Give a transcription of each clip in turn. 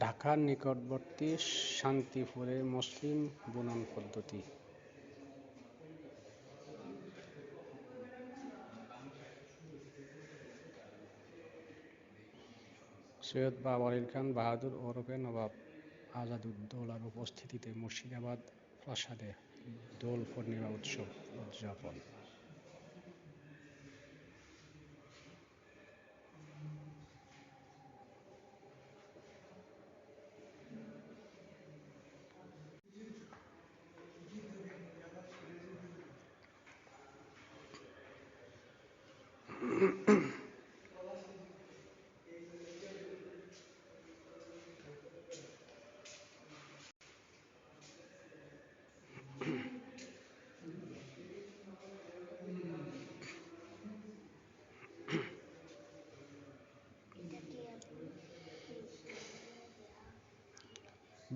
ঢাকার নিকটবর্তী শান্তিপুরে মুসলিম বুনন পদ্ধতি। সৈয়দ বাবর খান বাহাদুর ওরফে নবাব আজাদউদ্দৌলার উপস্থিতিতে মুর্শিদাবাদ প্রাসাদে দোল পূর্ণিমা উৎসব উদযাপন।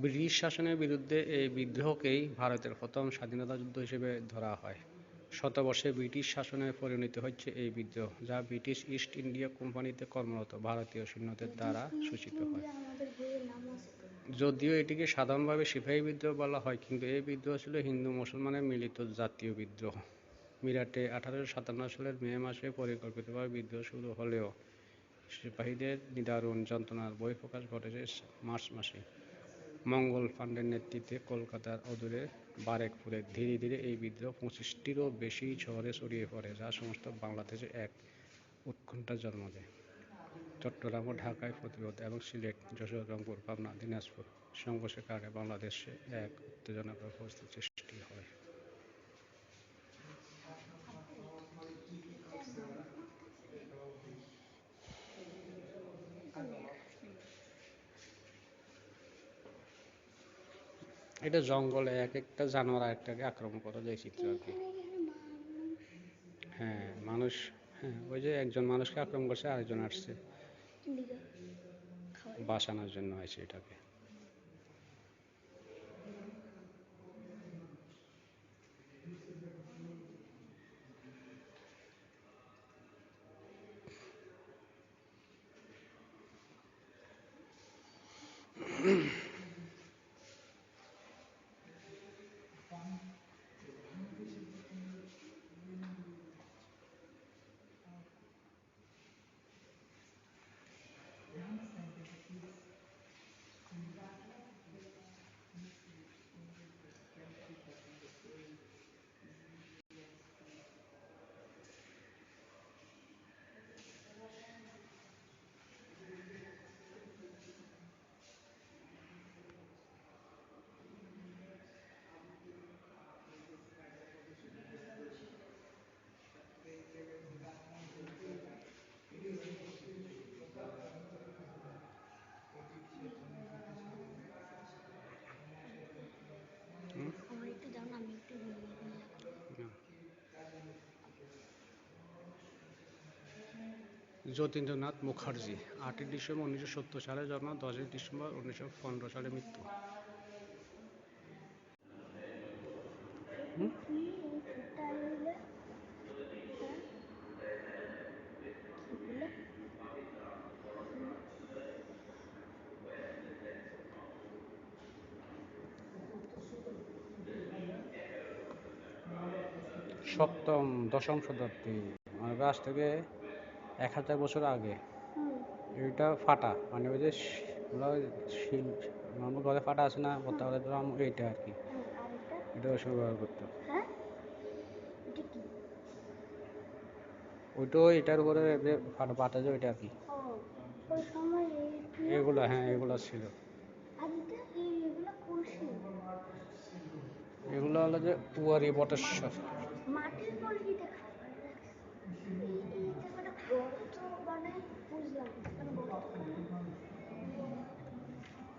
ব্রিটিশ শাসনের বিরুদ্ধে এই বিদ্রোহকেই ভারতের প্রথম স্বাধীনতা যুদ্ধ হিসেবে ধরা হয়। শতবর্ষে ব্রিটিশ শাসনে পরিণত হচ্ছে এই বিদ্রোহ, যা ব্রিটিশ ইস্ট ইন্ডিয়া কোম্পানিতে কর্মরত ভারতীয় সৈন্যদের দ্বারা সূচিত হয়। যদিও এটিকে সাধারণভাবে সিপাহী বিদ্রোহ বলা হয়, কিন্তু এই বিদ্রোহ ছিল হিন্দু মুসলমানের মিলিত জাতীয় বিদ্রোহ। মিরাটে আঠারোশো সাতান্ন সালের মে মাসে পরিকল্পিতভাবে বিদ্রোহ শুরু হলেও সিপাহীদের নিদারুণ যন্ত্রণার বহিঃপ্রকাশ ঘটেছে মার্চ মাসে। মঙ্গল পাণ্ডের নেতৃত্বে কলকাতার অদূরে বারেকপুরে ধীরে ধীরে এই বিদ্রোহ পঁচিশটিরও বেশি শহরে ছড়িয়ে পড়ে, যা সমস্ত বাংলাদেশে এক উৎকণ্ঠা জন্ম দেয়। চট্টগ্রাম ও ঢাকায় প্রতিরোধ এবং সিলেট, যশোর, রংপুর, পাবনা, দিনাজপুর সংঘর্ষের কারণে বাংলাদেশে এক উত্তেজনাকর পরিস্থিতির সৃষ্টি হয় এটা জঙ্গলে এক একটা জানোয়ার একটাকে আক্রমণ করে যায় চিত্র আর কি। হ্যাঁ মানুষ হ্যাঁ ওই যে একজন মানুষকে আক্রমণ করছে, আরেকজন আসছে। বাসানোর জন্য আছে এটাকে। যতীন্দ্রনাথ মুখার্জি আটই ডিসেম্বর উনিশশো সত্তর সালে জন্ম দশই ডিসেম্বর উনিশশো পনেরো সালে মৃত্যু। সপ্তম দশম শতাব্দী মানে আজ থেকে এক হাজার বছর আগে। এটা ফাটা মানে ওই যে শিল নর্মাল ঘরে ফাটা আছে না তাহলে ধরো এইটা আর কি। এটা? ওই ব্যবহার করতো। ওইটা এটার উপরে ফাটা পাতা যে ওইটা আর কি। এগুলো হ্যাঁ এগুলো ছিল। এগুলো হলো যে পুয়ারি বটেশ্বর।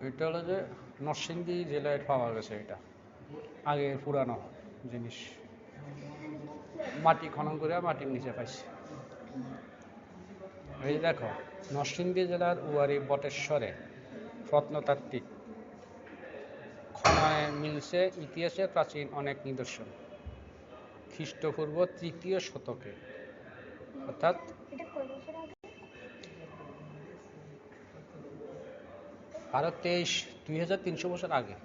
এটা হলো যে নরসিংদী জেলায় পাওয়া গেছে এটা। আগের পুরানো জিনিস। মাটি খনন করে মাটির নিচে পাইছে। এই দেখো, নরসিংদী জেলার উয়ারি বটেশ্বরে প্রত্নতাত্ত্বিক খনায় মিলছে ইতিহাসে প্রাচীন অনেক নিদর্শন। খ্রিস্টপূর্ব তৃতীয় শতকে। অর্থাৎ ভারত তেইশ দুই হাজার তিনশো বছর আগে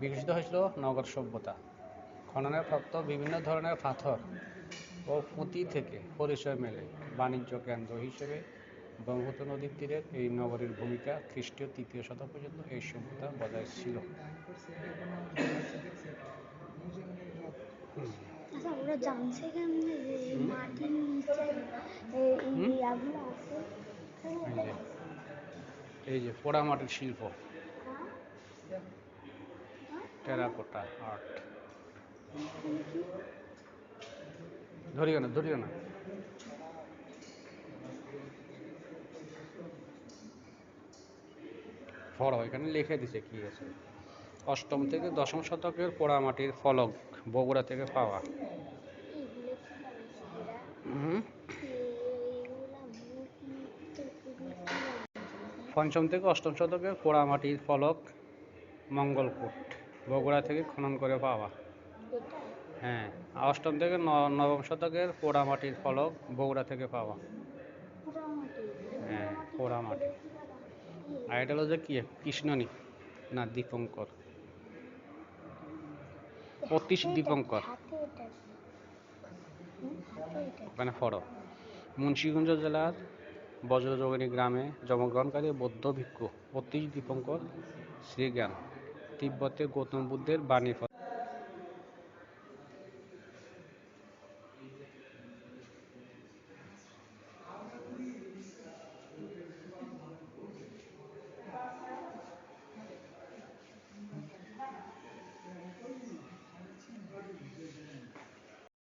বিকশিত হয়েছিল নগর সভ্যতা। খননের প্রাপ্ত বিভিন্ন ধরনের পাথর ও পুঁতি থেকে পরিচয় মেলে। বাণিজ্য কেন্দ্র হিসেবে ব্রহ্মপুত্র নদীর তীরের এই নগরীর ভূমিকা খ্রিস্টীয় তৃতীয় শতক পর্যন্ত এই সভ্যতা বজায় ছিল। আচ্ছা ওরা জানছে কেমনে যে মাটির নিচে? ইয়াগুলো আছে? এই যে পোড়ামাটির শিল্প। Terracotta art. ধরিও না ধরিও না। ফড় এখানে লিখে দিছে কি আছে। অষ্টম থেকে দশম শতকের পোড়ামাটির ফলক বগুড়া থেকে পাওয়া। হুম। পঞ্চম থেকে অষ্টম শতকের পোড়ামাটির ফলক মঙ্গলকূট, বগুড়া থেকে খনন করে পাওয়া। হ্যাঁ অষ্টম থেকে নবম শতকের পোড়ামাটির ফলক বগুড়া থেকে পাওয়া। হ্যাঁ পোড়ামাটি। আর এটা হলো যে কি? কৃষ্ণনী না দীপঙ্কর? অতীশ দীপঙ্কর। ওখানে ফড় মুন্সিগঞ্জ জেলার বজ্রযোগিনী গ্রামে জন্মগ্রহণকারী বৌদ্ধ ভিক্ষু অতীশ দীপঙ্কর শ্রীজ্ঞান। তিব্বতে গৌতম বুদ্ধের বাণী